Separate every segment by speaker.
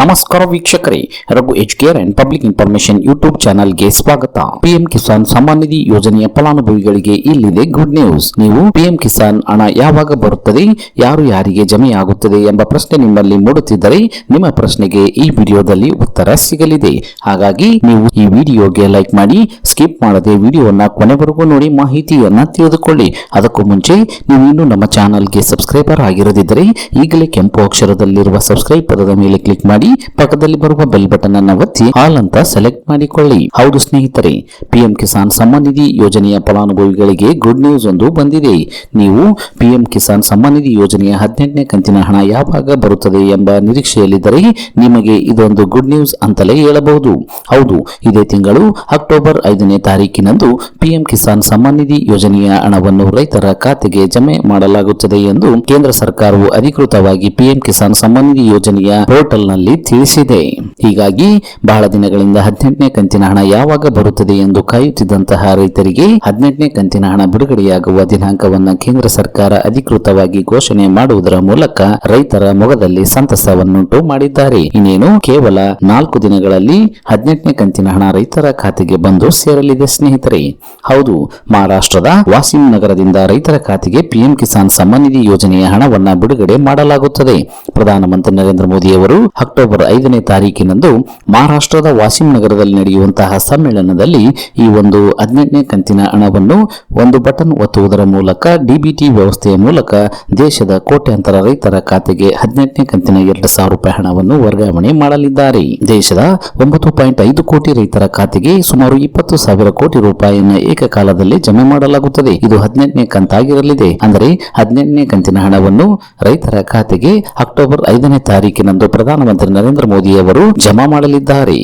Speaker 1: ನಮಸ್ಕಾರ ವೀಕ್ಷಕರೇ, Raghu H care and public information YouTube ಚಾನಲ್ಗೆ ಸ್ವಾಗತ. ಪಿಎಂ ಕಿಸಾನ್ ಸಮ್ಮಾನ್ ನಿಧಿ ಯೋಜನೆಯ ಫಲಾನುಭವಿಗಳಿಗೆ ಇಲ್ಲಿದೆ ಗುಡ್ ನ್ಯೂಸ್ ನೀವು ಪಿಎಂ ಕಿಸಾನ್ ಹಣ ಯಾವಾಗ ಬರುತ್ತದೆ, ಯಾರು ಯಾರಿಗೆ ಜಮೆಯಾಗುತ್ತದೆ ಎಂಬ ಪ್ರಶ್ನೆ ನಿಮ್ಮಲ್ಲಿ ಮೂಡುತ್ತಿದ್ದರೆ, ನಿಮ್ಮ ಪ್ರಶ್ನೆಗೆ ಈ ವಿಡಿಯೋದಲ್ಲಿ ಉತ್ತರ ಸಿಗಲಿದೆ. ಹಾಗಾಗಿ ನೀವು ಈ ವಿಡಿಯೋಗೆ ಲೈಕ್ ಮಾಡಿ, ಸ್ಕಿಪ್ ಮಾಡದೆ ವಿಡಿಯೋನ ಕೊನೆವರೆಗೂ ನೋಡಿ ಮಾಹಿತಿಯನ್ನ ತಿಳಿದುಕೊಳ್ಳಿ. ಅದಕ್ಕೂ ಮುಂಚೆ, ನೀವು ಇನ್ನೂ ನಮ್ಮ ಚಾನಲ್ಗೆ ಸಬ್ಸ್ಕ್ರೈಬರ್ ಆಗಿರದಿದ್ದರೆ, ಈಗಲೇ ಕೆಂಪು ಅಕ್ಷರದಲ್ಲಿರುವ ಸಬ್ಸ್ಕ್ರೈಬ್ ಪದದ ಮೇಲೆ ಕ್ಲಿಕ್ ಮಾಡಿ ಪಕ್ಕದಲ್ಲಿ ಬರುವ ಬೆಲ್ ಬಟನ್ ಅನ್ನು ಒತ್ತಿ ಆಲ್ ಅಂತ ಸೆಲೆಕ್ಟ್ ಮಾಡಿಕೊಳ್ಳಿ. ಹೌದು ಸ್ನೇಹಿತರೆ ಪಿಎಂ ಕಿಸಾನ್ ಸಮ್ಮಾನ್ ನಿಧಿ ಯೋಜನೆಯ ಫಲಾನುಭವಿಗಳಿಗೆ ಗುಡ್ ನ್ಯೂಸ್ ಒಂದು ಬಂದಿದೆ. ನೀವು ಪಿಎಂ ಕಿಸಾನ್ ಸಮ್ಮಾನ್ ನಿಧಿ ಯೋಜನೆಯ ಹದಿನೆಂಟನೇ ಕಂತಿನ ಹಣ ಯಾವಾಗ ಬರುತ್ತದೆ ಎಂಬ ನಿರೀಕ್ಷೆಯಲ್ಲಿದ್ದರೆ ನಿಮಗೆ ಇದೊಂದು ಗುಡ್ ನ್ಯೂಸ್ ಅಂತಲೇ ಹೇಳಬಹುದು. ಹೌದು, ಇದೇ ತಿಂಗಳು ಅಕ್ಟೋಬರ್ ಐದನೇ ತಾರೀಕಿನಂದು ಪಿಎಂ ಕಿಸಾನ್ ಸಮ್ಮಾನ್ ನಿಧಿ ಯೋಜನೆಯ ಹಣವನ್ನು ರೈತರ ಖಾತೆಗೆ ಜಮೆ ಮಾಡಲಾಗುತ್ತದೆ ಎಂದು ಕೇಂದ್ರ ಸರ್ಕಾರವು ಅಧಿಕೃತವಾಗಿ ಪಿಎಂ ಕಿಸಾನ್ ಸಮ್ಮಾನ್ ನಿಧಿ ಯೋಜನೆಯ ಪೋರ್ಟಲ್ನಲ್ಲಿ ತಿಳಿಸಿದೆ. ಹೀಗಾಗಿ ಬಹಳ ದಿನಗಳಿಂದ ಹದಿನೆಂಟನೇ ಕಂತಿನ ಹಣ ಯಾವಾಗ ಬರುತ್ತದೆ ಎಂದು ಕಾಯುತ್ತಿದ್ದಂತಹ ರೈತರಿಗೆ ಹದಿನೆಂಟನೇ ಕಂತಿನ ಹಣ ಬಿಡುಗಡೆಯಾಗುವ ದಿನಾಂಕವನ್ನು ಕೇಂದ್ರ ಸರ್ಕಾರ ಅಧಿಕೃತವಾಗಿ ಘೋಷಣೆ ಮಾಡುವುದರ ಮೂಲಕ ರೈತರ ಮೊಗದಲ್ಲಿ ಸಂತಸವನ್ನುಂಟು ಮಾಡಿದ್ದಾರೆ. ಇನ್ನೇನು, ಕೇವಲ ನಾಲ್ಕು ದಿನಗಳಲ್ಲಿ ಹದಿನೆಂಟನೇ ಕಂತಿನ ಹಣ ರೈತರ ಖಾತೆಗೆ ಬಂದು ಸೇರಲಿದೆ ಸ್ನೇಹಿತರೆ. ಹೌದು, ಮಹಾರಾಷ್ಟ್ರದ ವಾಸಿಂ ನಗರದಿಂದ ರೈತರ ಖಾತೆಗೆ ಪಿಎಂ ಕಿಸಾನ್ ಸಮ್ಮಾನ್ ನಿಧಿ ಯೋಜನೆಯ ಹಣವನ್ನು ಬಿಡುಗಡೆ ಮಾಡಲಾಗುತ್ತದೆ. ಪ್ರಧಾನಮಂತ್ರಿ ನರೇಂದ್ರ ಮೋದಿ ಅವರು ಅಕ್ಟೋಬರ್ ಐದನೇ ತಾರೀಕಿನಂದು ಮಹಾರಾಷ್ಟ್ರದ ವಾಸಿಂ ನಗರದಲ್ಲಿ ನಡೆಯುವಂತಹ ಸಮ್ಮೇಳನದಲ್ಲಿ ಈ ಒಂದು ಹದಿನೆಂಟನೇ ಕಂತಿನ ಹಣವನ್ನು ಒಂದು ಬಟನ್ ಒತ್ತುವುದರ ಮೂಲಕ ಡಿಬಿಟಿ ವ್ಯವಸ್ಥೆಯ ಮೂಲಕ ದೇಶದ ಕೋಟ್ಯಾಂತರ ರೈತರ ಖಾತೆಗೆ ಹದಿನೆಂಟನೇ ಕಂತಿನ ಎರಡು ಸಾವಿರ ರೂಪಾಯಿ ಹಣವನ್ನು ವರ್ಗಾವಣೆ ಮಾಡಲಿದ್ದಾರೆ. ದೇಶದ ಒಂಬತ್ತು ಪಾಯಿಂಟ್ ಐದು ಕೋಟಿ ರೈತರ ಖಾತೆಗೆ ಸುಮಾರು ಇಪ್ಪತ್ತು ಸಾವಿರ ಕೋಟಿ ರೂಪಾಯಿಯನ್ನು ಏಕಕಾಲದಲ್ಲಿ ಜಮೆ ಮಾಡಲಾಗುತ್ತದೆ. ಇದು ಹದಿನೆಂಟನೇ ಕಂತಾಗಿರಲಿದೆ. ಅಂದರೆ ಹದಿನೆಂಟನೇ ಕಂತಿನ ಹಣವನ್ನು ರೈತರ ಖಾತೆಗೆ ಅಕ್ಟೋಬರ್ ಐದನೇ ತಾರೀಕಿನಂದು ಪ್ರಧಾನಮಂತ್ರಿ ನರೇಂದ್ರ ಮೋದಿ ಅವರು ಜಮಾ ಮಾಡಲಿದ್ದಾರೆ.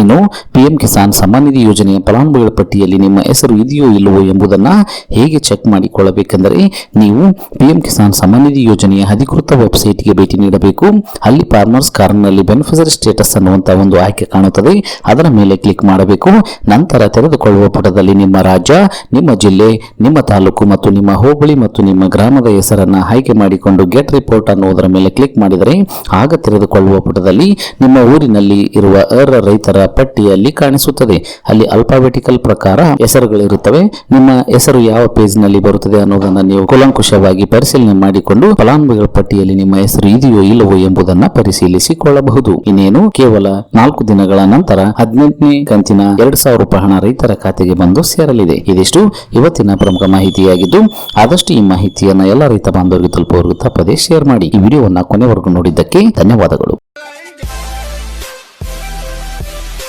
Speaker 1: ಇನ್ನು ಪಿಎಂ ಕಿಸಾನ್ ಸಮ್ಮಾನ್ ನಿಧಿ ಯೋಜನೆಯ ಫಲಾನುಭವಿಗಳ ಪಟ್ಟಿಯಲ್ಲಿ ನಿಮ್ಮ ಹೆಸರು ಇದೆಯೋ ಇಲ್ಲವೋ ಎಂಬುದನ್ನು ಹೇಗೆ ಚೆಕ್ ಮಾಡಿಕೊಳ್ಳಬೇಕೆಂದರೆ ನೀವು ಪಿಎಂ ಕಿಸಾನ್ ಸಮ್ಮಾನ್ ನಿಧಿ ಯೋಜನೆಯ ಅಧಿಕೃತ ವೆಬ್ಸೈಟ್ಗೆ ಭೇಟಿ ನೀಡಬೇಕು. ಅಲ್ಲಿ ಫಾರ್ಮರ್ಸ್ ಕಾರ್ನಲ್ಲಿ ಬೆನಿಫಿಷರಿ ಸ್ಟೇಟಸ್ ಅನ್ನುವಂಥ ಒಂದು ಆಯ್ಕೆ ಕಾಣುತ್ತದೆ. ಅದರ ಮೇಲೆ ಕ್ಲಿಕ್ ಮಾಡಬೇಕು. ನಂತರ ತೆರೆದುಕೊಳ್ಳುವ ಪುಟದಲ್ಲಿ ನಿಮ್ಮ ರಾಜ್ಯ, ನಿಮ್ಮ ಜಿಲ್ಲೆ, ನಿಮ್ಮ ತಾಲೂಕು ಮತ್ತು ನಿಮ್ಮ ಹೋಬಳಿ ಮತ್ತು ನಿಮ್ಮ ಗ್ರಾಮದ ಹೆಸರನ್ನು ಆಯ್ಕೆ ಮಾಡಿಕೊಂಡು ಗೆಟ್ ರಿಪೋರ್ಟ್ ಅನ್ನುವುದರ ಮೇಲೆ ಕ್ಲಿಕ್ ಮಾಡಿದರೆ ಆಗ ತೆರೆದುಕೊಳ್ಳುವ ಪುಟದಲ್ಲಿ ನಿಮ್ಮ ಊರಿನಲ್ಲಿ ಇರುವ ಅರ್ಹ ರೈತರ ಪಟ್ಟಿಯಲ್ಲಿ ಕಾಣಿಸುತ್ತದೆ. ಅಲ್ಲಿ ಅಲ್ಫಾಬೆಟಿಕಲ್ ಪ್ರಕಾರ ಹೆಸರುಗಳಿರುತ್ತವೆ. ನಿಮ್ಮ ಹೆಸರು ಯಾವ ಪೇಜ್ನಲ್ಲಿ ಬರುತ್ತದೆ ಅನ್ನೋದನ್ನ ನೀವು ಕುಲಂಕುಷವಾಗಿ ಪರಿಶೀಲನೆ ಮಾಡಿಕೊಂಡು ಫಲಾನುಭವಿಗಳ ಪಟ್ಟಿಯಲ್ಲಿ ನಿಮ್ಮ ಹೆಸರು ಇದೆಯೋ ಇಲ್ಲವೋ ಎಂಬುದನ್ನ ಪರಿಶೀಲಿಸಿಕೊಳ್ಳಬಹುದು. ಇನ್ನೇನು, ಕೇವಲ ನಾಲ್ಕು ದಿನಗಳ ನಂತರ ಹದಿನೆಂಟನೇ ಕಂತಿನ ಎರಡು ಸಾವಿರ ರೂಪಾಯಿ ಹಣ ರೈತರ ಖಾತೆಗೆ ಬಂದು ಸೇರಲಿದೆ. ಇದಿಷ್ಟು ಇವತ್ತಿನ ಪ್ರಮುಖ ಮಾಹಿತಿಯಾಗಿದ್ದು, ಆದಷ್ಟು ಈ ಮಾಹಿತಿಯನ್ನ ಎಲ್ಲ ರೈತ ಬಾಂಧವರಿಗೆ ತಲುಪುವವರೆಗೂ ತಪ್ಪದೇ ಶೇರ್ ಮಾಡಿ. ಈ ವಿಡಿಯೋವನ್ನ ಕೊನೆವರೆಗೂ ನೋಡಿದ್ದಕ್ಕೆ ಧನ್ಯವಾದಗಳು.